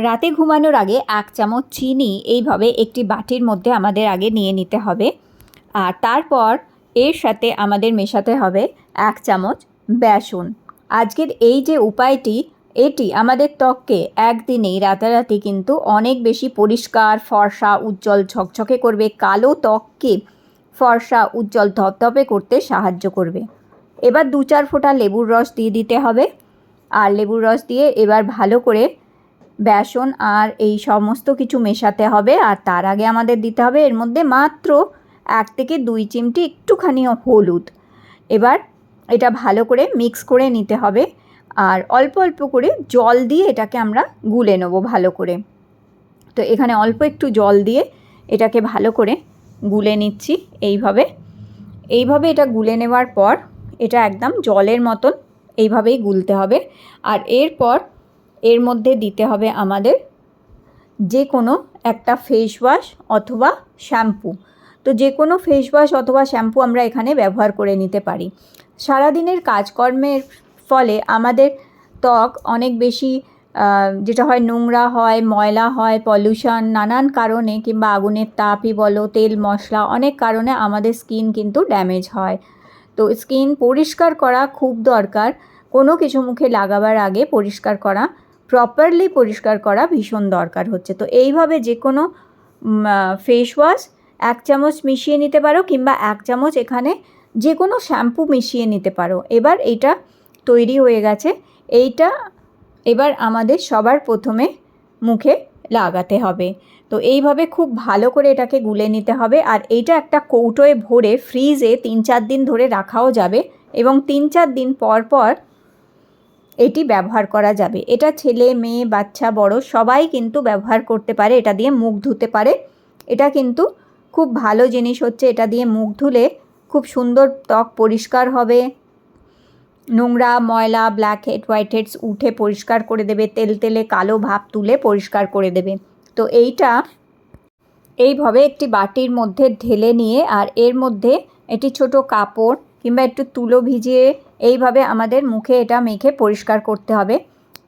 রাতে ঘুমানোর আগে এক চামচ চিনি এইভাবে একটি বাটির মধ্যে আমাদের আগে নিয়ে নিতে হবে। আর তারপর এর সাথে আমাদের মেশাতে হবে এক চামচ বেসন। আজকের এই যে উপায়টি, এটি আমাদের ত্বককে একদিনেই রাতারাতি কিন্তু অনেক বেশি পরিষ্কার, ফর্সা, উজ্জ্বল, ঝকঝকে করবে। কালো ত্বককে ফর্সা, উজ্জ্বল, ধপধপে করতে সাহায্য করবে। এবার দু চার ফোঁটা লেবুর রস দিয়ে দিতে হবে। আর লেবুর রস দিয়ে এবার ভালো করে বেসন আর এই সমস্ত কিছু মেশাতে হবে। আর তার আগে আমাদের দিতে হবে এর মধ্যে মাত্র এক থেকে দুই চিমটি একটুখানি হলুদ। এবার এটা ভালো করে মিক্স করে নিতে হবে। আর অল্প অল্প করে জল দিয়ে এটাকে আমরা গুলে নেব ভালো করে। তো এখানে অল্প একটু জল দিয়ে এটাকে ভালো করে গুলে নিচ্ছি এইভাবে। এইভাবে এটা গুলে নেওয়ার পর এটা একদম জলের মতন এইভাবেই গুলতে হবে। আর এরপর এর মধ্যে দিতে হবে আমাদের যে কোনো একটা ফেস ওয়াশ অথবা শ্যাম্পু তো যে কোনো ফেস ওয়াশ অথবা শ্যাম্পু আমরা এখানে ব্যবহার করে নিতে পারি। সারাদিনের কাজকর্মের ফলে আমাদের ত্বক অনেক বেশি যেটা হয় নোংরা হয়, ময়লা হয় পলিউশন নানান কারণে কিংবা আগুনের তাপই বলো, তেল, মশলা অনেক কারণে আমাদের স্কিন কিন্তু ড্যামেজ হয়। তো স্কিন পরিষ্কার করা খুব দরকার। কোনো কিছু মুখে লাগাবার আগে পরিষ্কার করা প্রপারলি পরিষ্কার করা ভীষণ দরকার হচ্ছে। তো এইভাবে যে কোনো ফেস ওয়াশ এক চামচ মিশিয়ে নিতে পারো কিংবা এক চামচ এখানে যে কোনো শ্যাম্পু মিশিয়ে নিতে পারো। এবার এইটা তৈরি হয়ে গেছে। এইটা এবার আমাদের সবার প্রথমে মুখে লাগাতে হবে। তো এইভাবে খুব ভালো করে এটাকে গুলে নিতে হবে। আর এইটা একটা কৌটোয় ভরে ফ্রিজে তিন চার দিন ধরে রাখাও যাবে এবং তিন চার দিন পর পর এটি ব্যবহার করা যাবে। এটা ছেলে, মেয়ে, বাচ্চা, বড় সবাই কিন্তু ব্যবহার করতে পারে, এটা দিয়ে মুখ ধুতে পারে। এটা কিন্তু খুব ভালো জিনিস হচ্ছে, এটা দিয়ে মুখ ধুলে খুব সুন্দর ত্বক পরিষ্কার হবে। নোংরা, ময়লা ব্ল্যাক হেড হোয়াইট হেডস উঠে পরিষ্কার করে দেবে, তেল তেলে কালো ভাব তুলে পরিষ্কার করে দেবে। তো এইটা এইভাবে একটি বাটির মধ্যে ঢেলে নিয়ে আর এর মধ্যে একটি ছোট কাপড় কিংবা একটু তুলো ভিজিয়ে এইভাবে আমাদের মুখে এটা মেখে পরিষ্কার করতে হবে।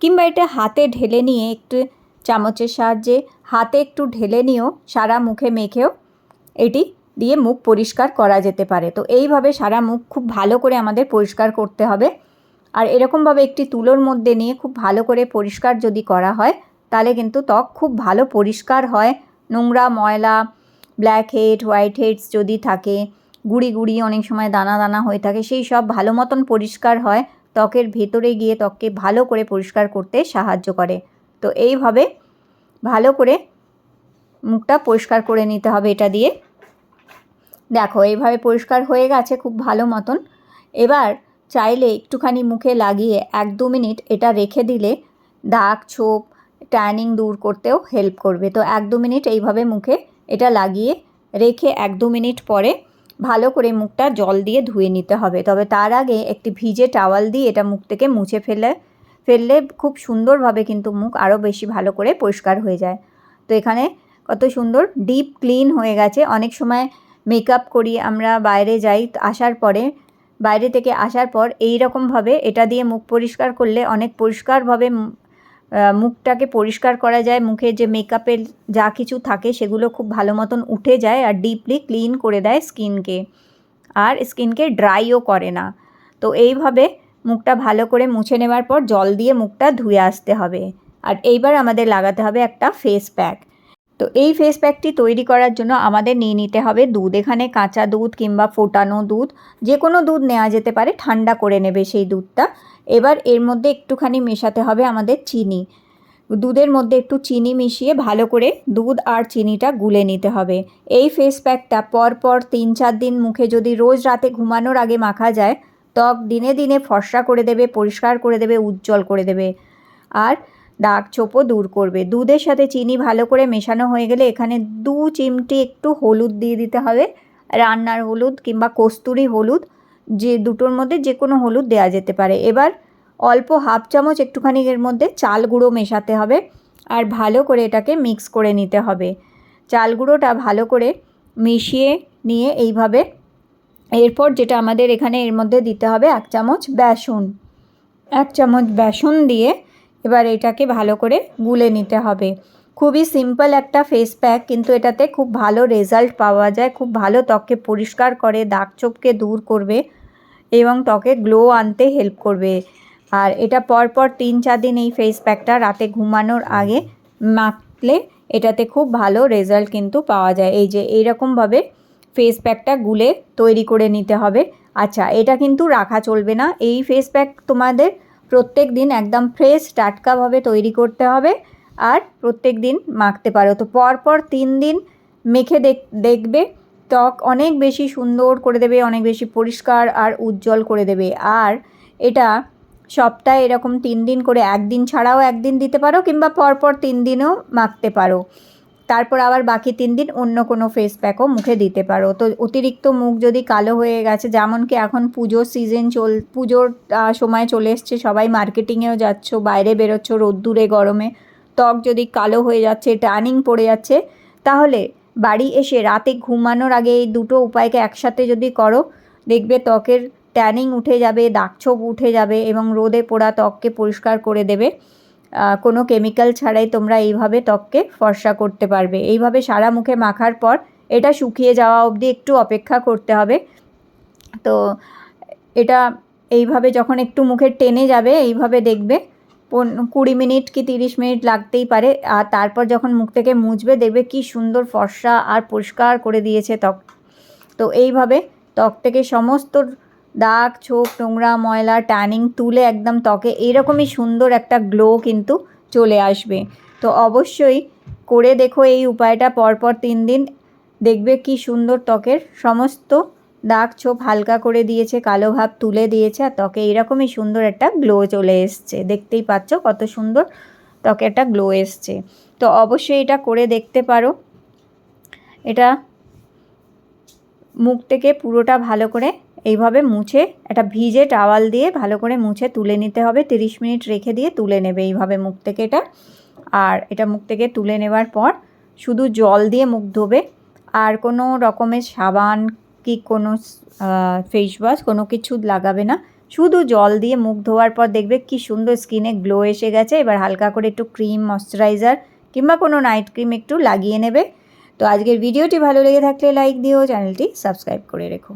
কিংবা এটা হাতে ঢেলে নিয়ে একটু চামচের সাহায্যে হাতে একটু ঢেলে নিয়েও সারা মুখে মেখেও এটি দিয়ে মুখ পরিষ্কার করা যেতে পারে। তো এইভাবে সারা মুখ খুব ভালো করে আমাদের পরিষ্কার করতে হবে। আর এরকমভাবে একটি তুলোর মধ্যে নিয়ে খুব ভালো করে পরিষ্কার যদি করা হয়, তাহলে কিন্তু ত্বক খুব ভালো পরিষ্কার হয়। নোংরা ময়লা ব্ল্যাক হেড হোয়াইট হেডস যদি থাকে গুড়ি গুড়ি অনেক সময় দানা দানা হয়ে থাকে, সেই সব ভালো মতন পরিষ্কার হয়, ত্বকের ভেতরে গিয়ে ত্বককে ভালো করে পরিষ্কার করতে সাহায্য করে। তো এইভাবে ভালো করে মুখটা পরিষ্কার করে নিতে হবে এটা দিয়ে। দেখো, এইভাবে পরিষ্কার হয়ে গেছে খুব ভালো মতন। এবার চাইলে একটুখানি মুখে লাগিয়ে এক দু মিনিট এটা রেখে দিলে দাগ, ছোপ, ট্যানিং দূর করতেও হেল্প করবে। তো এক দু মিনিট এইভাবে মুখে এটা লাগিয়ে রেখে এক দু মিনিট পরে ভালো করে মুখটা জল দিয়ে ধুয়ে নিতে হবে। তবে তার আগে একটি ভিজে টাওয়াল দিয়ে এটা মুখ থেকে মুছে ফেলে, ফেললে খুব সুন্দরভাবে কিন্তু মুখ আরও বেশি ভালো করে পরিষ্কার হয়ে যায়। তো এখানে কত সুন্দর ডিপ ক্লিন হয়ে গেছে। অনেক সময় মেকআপ করি, আমরা বাইরে যাই আসার পরে, বাইরে থেকে আসার পর এই রকমভাবে এটা দিয়ে মুখ পরিষ্কার করলে অনেক পরিষ্কারভাবে মুখটাকে পরিষ্কার করা যায়, মুখে যে মেকআপের যা কিছু থাকে সেগুলো খুব ভালো মতন উঠে যায় আর ডিপলি ক্লিন করে দেয় স্কিনকে আর স্কিনকে ড্রাইও করে না। তো এইভাবে মুখটা ভালো করে মুছে নেওয়ার পর জল দিয়ে মুখটা ধুয়ে আসতে হবে। আর এইবার আমাদের লাগাতে হবে একটা ফেস প্যাক তো এই ফেস প্যাকটি তৈরি করার জন্য আমাদের নিয়ে নিতে হবে দুধ। এখানে কাঁচা দুধ কিংবা ফোটানো দুধ, যে কোনো দুধ নেওয়া যেতে পারে, ঠান্ডা করে নেবে সেই দুধটা। এবার এর মধ্যে একটুখানি মেশাতে হবে আমাদের চিনি। দুধের মধ্যে একটু চিনি মিশিয়ে ভালো করে দুধ আর চিনিটা গুলে নিতে হবে। এই ফেস প্যাকটা পরপর তিন চার দিন মুখে যদি রোজ রাতে ঘুমানোর আগে মাখা যায়, ত্বক দিনে দিনে ফর্সা করে দেবে, পরিষ্কার করে দেবে, উজ্জ্বল করে দেবে। আর দাগ ছোপও দূর করবে। দুধের সাথে চিনি ভালো করে মেশানো হয়ে গেলে এখানে দু চিমটি একটু হলুদ দিয়ে দিতে হবে। রান্নার হলুদ কিংবা কস্তুরি হলুদ যে দুটোর মধ্যে যে কোনো হলুদ দেওয়া যেতে পারে। এবার অল্প হাফ চামচ একটুখানি এর মধ্যে চাল গুঁড়ো মেশাতে হবে আর ভালো করে এটাকে মিক্স করে নিতে হবে। চাল গুঁড়োটা ভালো করে মিশিয়ে নিয়ে এইভাবে এরপর যেটা আমাদের এখানে এর মধ্যে দিতে হবে এক চামচ বেসন। এক চামচ বেসন দিয়ে এবার এটাকে ভালো করে গুলে নিতে হবে। খুবই সিম্পল একটা ফেস প্যাক কিন্তু এটাতে খুব ভালো রেজাল্ট পাওয়া যায়, খুব ভালো ত্বককে পরিষ্কার করে, দাগ চোপকে দূর করবে এবং ত্বকে গ্লো আনতে হেল্প করবে। আর এটা পরপর তিন চার দিন এই ফেস প্যাকটা রাতে ঘুমানোর আগে মাখলে এটাতে খুব ভালো রেজাল্ট কিন্তু পাওয়া যায়। এই যে এইরকমভাবে ফেস প্যাকটা গুলে তৈরি করে নিতে হবে। আচ্ছা এটা কিন্তু রাখা চলবে না। এই ফেস প্যাক তোমাদের প্রত্যেক দিন একদম ফ্রেশ টাটকাভাবে তৈরি করতে হবে আর প্রত্যেক দিন মাখতে পারো। তো পরপর তিন দিন মেখে দেখ, দেখবে ত্বক অনেক বেশি সুন্দর করে দেবে, অনেক বেশি পরিষ্কার আর উজ্জ্বল করে দেবে। আর এটা সপ্তাহে এরকম তিন দিন করে একদিন ছাড়াও একদিন দিতে পারো কিংবা পরপর তিন দিনও মাখতে পারো। তারপর আবার বাকি তিন দিন অন্য কোনো ফেস প্যাকও মুখে দিতে পারো। তো অতিরিক্ত মুখ যদি কালো হয়ে গেছে যেমন কি এখন পুজোর সিজন চল পুজোর সময় চলে এসছে, সবাই মার্কেটিংয়েও যাচ্ছ, বাইরে বেরোচ্ছ, রোদ্দুরে, গরমে, ত্বক যদি কালো হয়ে যাচ্ছে টার্নিং পড়ে যাচ্ছে, তাহলে বাড়ি এসে রাতে ঘুমানোর আগে এই দুটো উপায়কে একসাথে যদি করো, দেখবে ত্বকের ট্যানিং উঠে যাবে দাগছোপ উঠে যাবে এবং রোদে পোড়া ত্বককে পরিষ্কার করে দেবে। কোনো কেমিক্যাল ছাড়াই তোমরা এইভাবে ত্বককে ফর্সা করতে পারবে। এইভাবে সারা মুখে মাখার পর এটা শুকিয়ে যাওয়া অবধি একটু অপেক্ষা করতে হবে। তো এটা এইভাবে যখন একটু মুখে টেনে যাবে, এইভাবে দেখবে কুড়ি মিনিট কি তিরিশ মিনিট লাগতেই পারে। আর তারপর যখন মুখ থেকে মুছবে, দেখবে কি সুন্দর ফর্সা আর পরিষ্কার করে দিয়েছে ত্বক। তো এইভাবে ত্বক থেকে সমস্ত দাগ, ছোপ, নোংরা, ময়লা ট্যানিং তুলে একদম ত্বকে এইরকমই সুন্দর একটা গ্লো কিন্তু চলে আসবে। তো অবশ্যই করে দেখো এই উপায়টা, পরপর তিন দিন দেখবে কি সুন্দর ত্বকের সমস্ত দাগ, ছোপ হালকা করে দিয়েছে, কালো ভাব তুলে দিয়েছে আর ত্বকে এইরকমই সুন্দর একটা গ্লো চলে এসছে। দেখতেই পাচ্ছ কত সুন্দর ত্বকে একটা গ্লো এসছে। তো অবশ্যই এটা করে দেখতে পারো। এটা মুখ থেকে পুরোটা ভালো করে এইভাবে মুছে একটা ভিজে টাওয়াল দিয়ে ভালো করে মুছে তুলে নিতে হবে। তিরিশ মিনিট রেখে দিয়ে তুলে নেবে এইভাবে মুখ থেকে এটা। আর এটা মুখ থেকে তুলে নেবার পর শুধু জল দিয়ে মুখ ধোবে। আর কোনো রকমের সাবান কি কোনো ফেস ওয়াশ কোনো কিছু লাগাবে না। শুধু জল দিয়ে মুখ ধোয়ার পর দেখবে কি সুন্দর স্কিনে গ্লো এসে গেছে। এবার হালকা করে একটু ক্রিম ময়শ্চারাইজার কিংবা কোনো নাইট ক্রিম একটু লাগিয়ে নেবে। তো আজকের ভিডিওটি ভালো লেগে থাকলে লাইক দিও চ্যানেলটি সাবস্ক্রাইব করে রেখো।